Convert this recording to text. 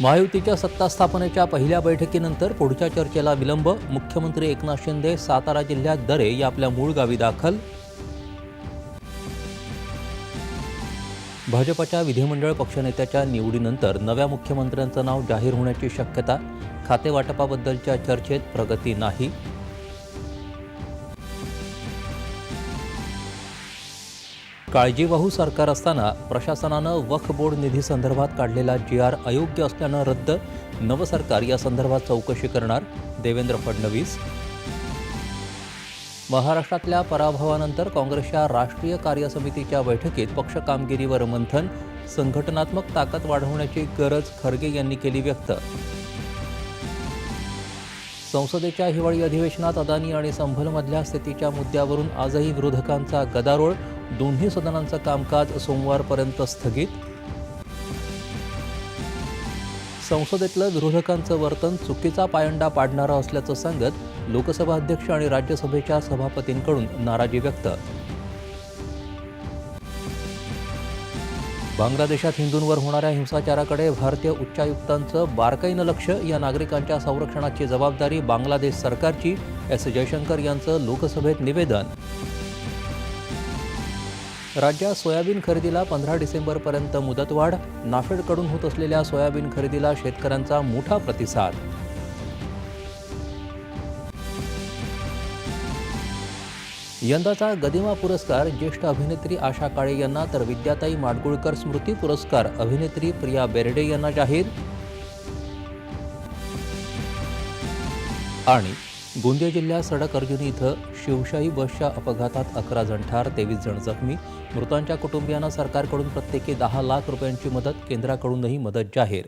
महायुतीच्या सत्ता स्थापनेच्या पहिल्या बैठकीनंतर पुढच्या चर्चेला विलंब. मुख्यमंत्री एकनाथ शिंदे सातारा जिल्ह्यात दरे या आपल्या मूळ गावी दाखल. भाजपच्या विधिमंडळ पक्षनेत्याच्या निवडीनंतर नव्या मुख्यमंत्र्यांचं नाव जाहीर होण्याची शक्यता. खातेवाटपाबद्दलच्या चर्चेत प्रगती नाही. काळजीवाहू सरकार असताना प्रशासनानं वक्फ बोर्ड निधीसंदर्भात काढलेला जी आर अयोग्य असल्यानं रद्द. नवं सरकार या संदर्भात चौकशी करणार. देवेंद्र फडणवीस. महाराष्ट्रातल्या पराभवानंतर काँग्रेसच्या राष्ट्रीय कार्यसमितीच्या बैठकीत पक्ष कामगिरीवर मंथन. संघटनात्मक ताकद वाढवण्याची गरज खरगे यांनी केली व्यक्त. संसदेच्या हिवाळी अधिवेशनात अदानी आणि संभलमधल्या स्थितीच्या मुद्द्यावरून आजही विरोधकांचा गदारोळ. दोन्ही सदनांचं कामकाज सोमवारपर्यंत स्थगित. संसदेतलं विरोधकांचं वर्तन चुकीचा पायंडा पाडणारं असल्याचं सांगत लोकसभा अध्यक्ष आणि राज्यसभेच्या सभापतींकडून नाराजी व्यक्त. बांगलादेशात हिंदूंवर होणाऱ्या हिंसाचाराकडे भारतीय उच्चायुक्तांचं बारकाईनं लक्ष या नागरिकांच्या संरक्षणाची जबाबदारी बांगलादेश सरकारची एस. जयशंकर यांचं लोकसभेत निवेदन. राज्यात सोयाबीन खरेदीला पंधरा डिसेंबरपर्यंत मुदतवाढ नाफेडकडून होत असलेल्या सोयाबीन खरेदीला शेतकऱ्यांचा मोठा प्रतिसाद. यंदाचा गदिमा पुरस्कार ज्येष्ठ अभिनेत्री आशा काळे यांना तर विद्याताई माडगुळकर स्मृती पुरस्कार अभिनेत्री प्रिया बेर्डे यांना जाहीर. आणि गोंदिया जिल्ह्यात सडक अर्जुनी इथं शिवशाही बसच्या अपघातात अकरा जण ठार तेवीस जण जखमी. मृतांच्या कुटुंबियांना सरकारकडून प्रत्येकी दहा लाख रुपयांची मदत केंद्राकडूनही मदत जाहीर.